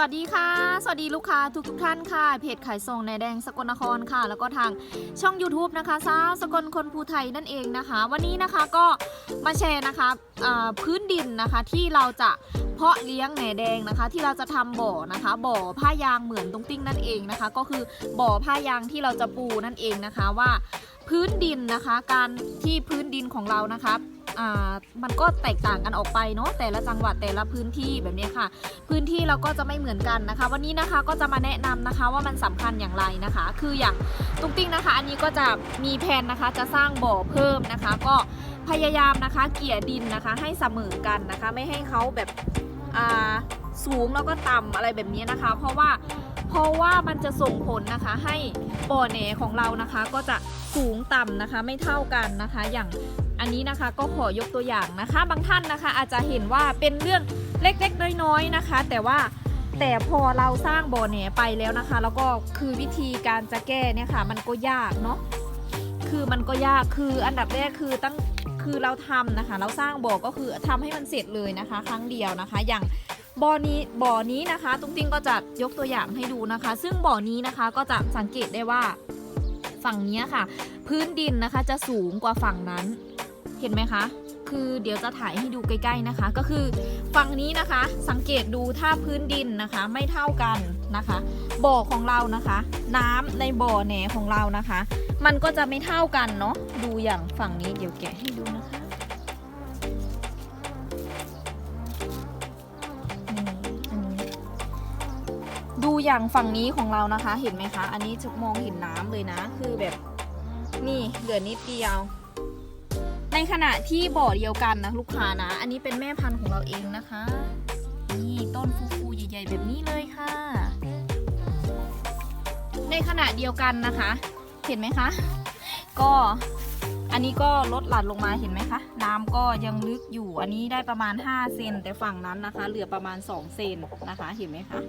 วัสดีค่ะ สวัสดีลูกค้าทุกทุกท่านค่ะ เพจขายส่งในแดงสกลนครค่ะ แล้วก็ทางช่อง YouTube นะคะสาวสกลคนภูไทยนั่นเองนะคะ วันนี้นะคะก็มาแชร์นะคะพื้นดินนะคะที่เราจะ เพาะเลี้ยงแหนแดงนะคะ ที่เราจะทำบ่อนะคะ บ่อผ้ายางเหมือนตรงติ้งนั่นเองนะคะ ก็คือบ่อผ้ายางที่เราจะปูนั่นเองนะคะว่าพื้นดินนะคะ การที่พื้นดินของเรานะคะมันก็แตกต่างกันออกไปเนาะแต่ละจังหวัดแต่ละพื้นที่แบบนี้ค่ะ พื้นที่เราก็จะไม่เหมือนกันนะคะ วันนี้นะคะก็จะมาแนะนำนะคะว่ามันสำคัญอย่างไรนะคะ คืออย่างตุ้งติ้งนะคะ อันนี้ก็จะมีแผนนะคะจะสร้างบ่อเพิ่มนะคะ ก็พยายามนะคะ เกี่ยดินนะคะ ให้เสมอกันนะคะ ไม่ให้เขาแบบ สูงแล้วก็ต่ำอะไรแบบนี้นะคะ เพราะว่าเพราะว่ามันจะส่งผลนะคะให้บ่อแหนของเรานะคะก็จะสูงต่ำนะคะไม่เท่ากันนะคะ อย่างอันนี้นะคะก็ขอยกตัวอย่างนะคะ บางท่านนะคะอาจจะเห็นว่าเป็นเรื่องเล็กๆน้อยๆนะคะ แต่ว่าแต่พอเราสร้างบ่อแหนไปแล้วนะคะ แล้วก็คือวิธีการจะแก้เนี่ยค่ะ มันก็ยากเนาะคือมันก็ยากคืออันดับแรกคือตั้ง คือเราทำนะคะ เราสร้างบ่อก็คือทำให้มันเสร็จเลยนะคะ ครั้งเดียวนะคะ อย่างบ่อนี้บ่อนี้นะคะ ตุ้งติ้งก็จะยกตัวอย่างให้ดูนะคะ ซึ่งบ่อนี้นะคะก็จะสังเกตได้ว่าฝั่งนี้ค่ะ พื้นดินนะคะจะสูงกว่าฝั่งนั้น เห็นไหมคะ คือเดี๋ยวจะถ่ายให้ดูใกล้ ๆนะคะ ก็คือฝั่งนี้นะคะ สังเกตดูถ้าพื้นดินนะคะไม่เท่ากันนะคะ บ่อของเรานะคะ น้ำในบ่อแหนของเรานะคะ มันก็จะไม่เท่ากันเนาะดูอย่างฝั่งนี้เดี๋ยวแกะให้ดูนะคะดูอย่างฝั่งนี้ของเรานะคะ เห็นไหมคะ อันนี้จะมองเห็นน้ำเลยนะ คือแบบนี่เหลือนิดเดียว ในขณะที่บ่อเดียวกันนะลูกค้านะ อันนี้เป็นแม่พันธุ์ของเราเองนะคะ นี่ต้นฟูๆใหญ่ ๆ แบบนี้เลยค่ะ ในขณะเดียวกันนะคะ เห็นไหมคะ ก็อันนี้ก็ลดหลั่นลงมาเห็นไหมคะ น้ำก็ยังลึกอยู่อันนี้ได้ประมาณ 5 เซนแต่ฝั่งนั้นนะคะ เหลือประมาณ 2 เซนนะคะ เห็นไหมคะ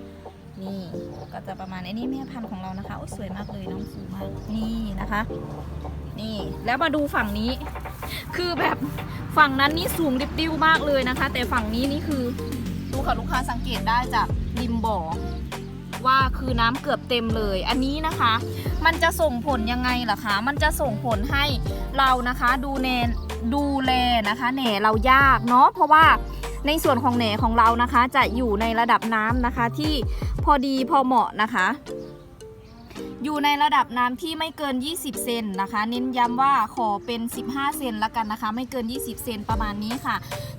นี่ก็จะประมาณอันนี้แม่พันธุ์ของเรานะคะโอ้สวยมากเลยน้องสูงมากนี่นะคะ นี่แล้วมาดูฝั่งนี้ คือแบบฝั่งนั้นนี่สูงดิบดิ้วมากเลยนะคะ แต่ฝั่งนี้นี่คือดูค่ะลูกค้าสังเกตได้จากริมบ่อ ว่าคือน้ำเกือบเต็มเลย อันนี้นะคะ มันจะส่งผลยังไงล่ะคะ มันจะส่งผลให้เรานะคะดูแนดูแลนะคะแหน่เรายากเนาะเพราะว่าในส่วนของแหน่ของเรานะคะ จะอยู่ในระดับน้ำนะคะที่พอดีพอเหมาะนะคะ อยู่ในระดับน้ำที่ไม่เกิน 20 เซนนะคะ เน้นย้ำว่าขอเป็น 15 เซนละกันนะคะ ไม่เกิน 20 เซนประมาณนี้ค่ะ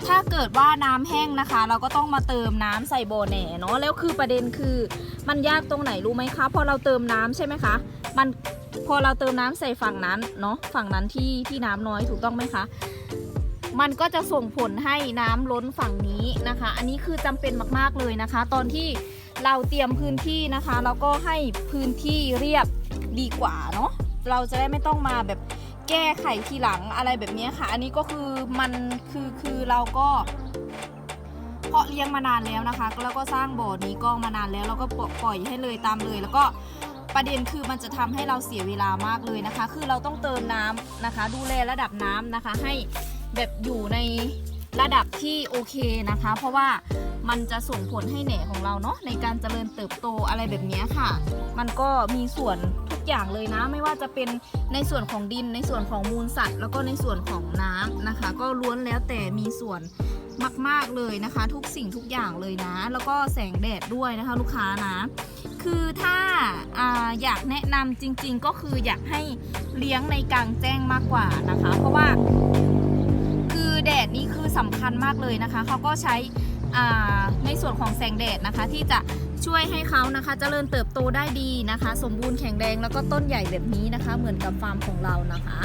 ถ้าเกิดว่าน้ำแห้งนะคะ เราก็ต้องมาเติมน้ำใส่โบอแหน่เนาะแล้วคือประเด็นคือ มันยากตรงไหนรู้ไหมคะพอเราเติมน้ำใช่ไหมคะ มันพอเราเติมน้ำใส่ฝั่งนั้นเนาะฝั่งนั้นที่ที่น้ำน้อยถูกต้องไหมคะ มันก็จะส่งผลให้น้ำล้นฝั่งนี้นะคะ อันนี้คือจำเป็นมากๆเลยนะคะ ตอนที่เราเตรียมพื้นที่นะคะแล้วก็ให้พื้นที่เรียบดีกว่าเนาะเราจะได้ไม่ต้องมาแบบแก้ไขทีหลังอะไรแบบนี้ค่ะ อันนี้ก็คือมันคือคือเราก็เพาะเลี้ยงมานานแล้วนะคะ แล้วก็สร้างบ่อนี้ก็มานานแล้วเราก็ปล่อยให้เลยตามเลย แล้วก็ประเด็นคือมันจะทำให้เราเสียเวลามากเลยนะคะ คือเราต้องเติมน้ำนะคะ ดูแลระดับน้ำนะคะ ให้ แบบอยู่ในระดับที่โอเคนะคะ เพราะว่ามันจะส่งผลให้แหน่ของเราเนาะในการเจริญเติบโตอะไรแบบนี้ค่ะ มันก็มีส่วนทุกอย่างเลยนะ ไม่ว่าจะเป็นในส่วนของดินในส่วนของมูลสัตว์ แล้วก็ในส่วนของน้ำนะคะ ก็ล้วนแล้วแต่มีส่วนมาก ๆ เลยนะคะ ทุกสิ่งทุกอย่างเลยนะ แล้วก็แสงแดดด้วยนะคะลูกค้านะ คือถ้าอาอยากแนะนำจริง ๆ ก็คืออยากให้เลี้ยงในกลางแจ้งมากกว่านะคะ เพราะว่า แดดนี่คือสำคัญมากเลยนะคะ เขาก็ใช้อ่าในส่วนของแสงแดดนะคะ ที่จะช่วยให้เขานะคะเจริญเติบโตได้ดีนะคะ สมบูรณ์แข็งแรงแล้วก็ต้นใหญ่แบบนี้นะคะ เหมือนกับฟาร์มของเรานะคะ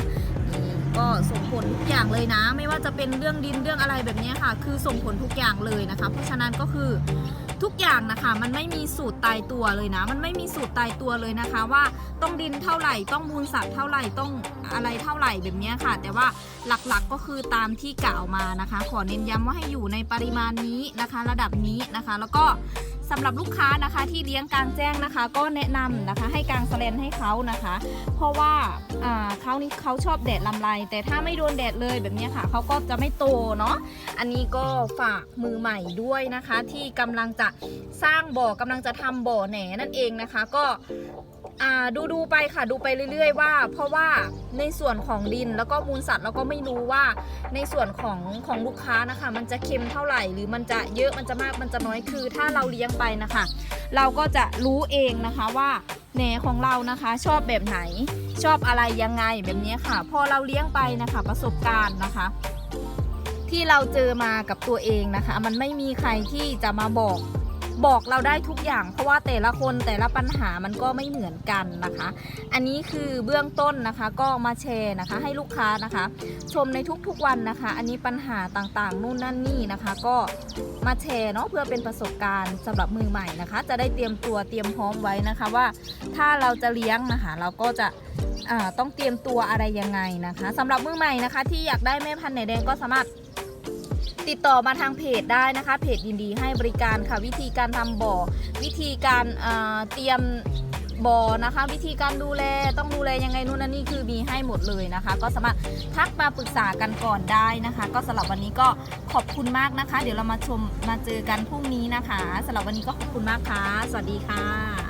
นี่ก็ส่งผลทุกอย่างเลยนะ ไม่ว่าจะเป็นเรื่องดินเรื่องอะไรแบบนี้ค่ะ คือส่งผลทุกอย่างเลยนะคะ เพราะฉะนั้นก็คือ ทุกอย่างนะคะ มันไม่มีสูตรตายตัวเลยนะ มันไม่มีสูตรตายตัวเลยนะคะว่าต้องดินเท่าไหร่ต้องมูลสัตว์เท่าไหร่ต้องอะไรเท่าไหร่แบบนี้ค่ะ แต่ว่าหลักๆก็คือตามที่กล่าวมานะคะ ขอเน้นย้ำว่าให้อยู่ในปริมาณนี้นะคะ ระดับนี้นะคะ แล้วก็ สำหรับลูกค้านะคะที่เลี้ยงกลางแจ้งนะคะ ก็แนะนำนะคะให้กางแสแลนให้เขานะคะ เพราะว่าเขานี่เขาชอบแดดลำไร แต่ถ้าไม่โดนแดดเลยแบบนี้ค่ะเขาก็จะไม่โตเนาะอันนี้ก็ฝากมือใหม่ด้วยนะคะ ที่กำลังจะสร้างบ่อกำลังจะทำบ่อแหนนั่นเองนะคะ ก็ ดูดูไปค่ะดูไปเรื่อย ๆ ว่า เพราะว่าในส่วนของดินแล้วก็มูลสัตว์เราก็ไม่รู้ว่าในส่วนของของลูกค้านะคะ มันจะเค็มเท่าไหร่ หรือมันจะเยอะมันจะมากมันจะน้อยคือ ถ้าเราเลี้ยงไปนะคะ เราก็จะรู้เองนะคะว่าแหนของเรานะคะชอบแบบไหนชอบอะไรยังไงแบบนี้ค่ะ พอเราเลี้ยงไปนะคะประสบการณ์นะคะ ที่เราเจอมากับตัวเองนะคะ มันไม่มีใครที่จะมาบอก บอกเราได้ทุกอย่าง เพราะว่าแต่ละคนแต่ละปัญหามันก็ไม่เหมือนกันนะคะ อันนี้คือเบื้องต้นนะคะก็มาแชร์นะคะ ให้ลูกค้านะคะ ชมในทุกๆวันนะคะ อันนี้ปัญหาต่างๆ นู่นนั่นนี่นะคะ ก็มาแชร์เนาะเพื่อเป็นประสบการณ์สำหรับมือใหม่นะคะ จะได้เตรียมตัวเตรียมพร้อมไว้นะคะว่าถ้าเราจะเลี้ยงนะคะเราก็จะต้องเตรียมตัวอะไรยังไงนะคะสำหรับมือใหม่นะคะ ที่อยากได้แม่พันธุ์ไหนแดงก็สามารถ ติดต่อมาทางเพจได้นะคะ เพจยินดีให้บริการค่ะ วิธีการทำบ่อ วิธีการเอ่อเตรียมบ่อนะคะ วิธีการดูแลต้องดูแลยังไงนู่นนั่นนี่คือมีให้หมดเลยนะคะ ก็สามารถทักมาปรึกษากันก่อนได้นะคะ ก็สำหรับวันนี้ก็ขอบคุณมากนะคะ เดี๋ยวเรามาชมมาเจอกันพรุ่งนี้นะคะสำหรับวันนี้ก็ขอบคุณมากค่ะ สวัสดีค่ะ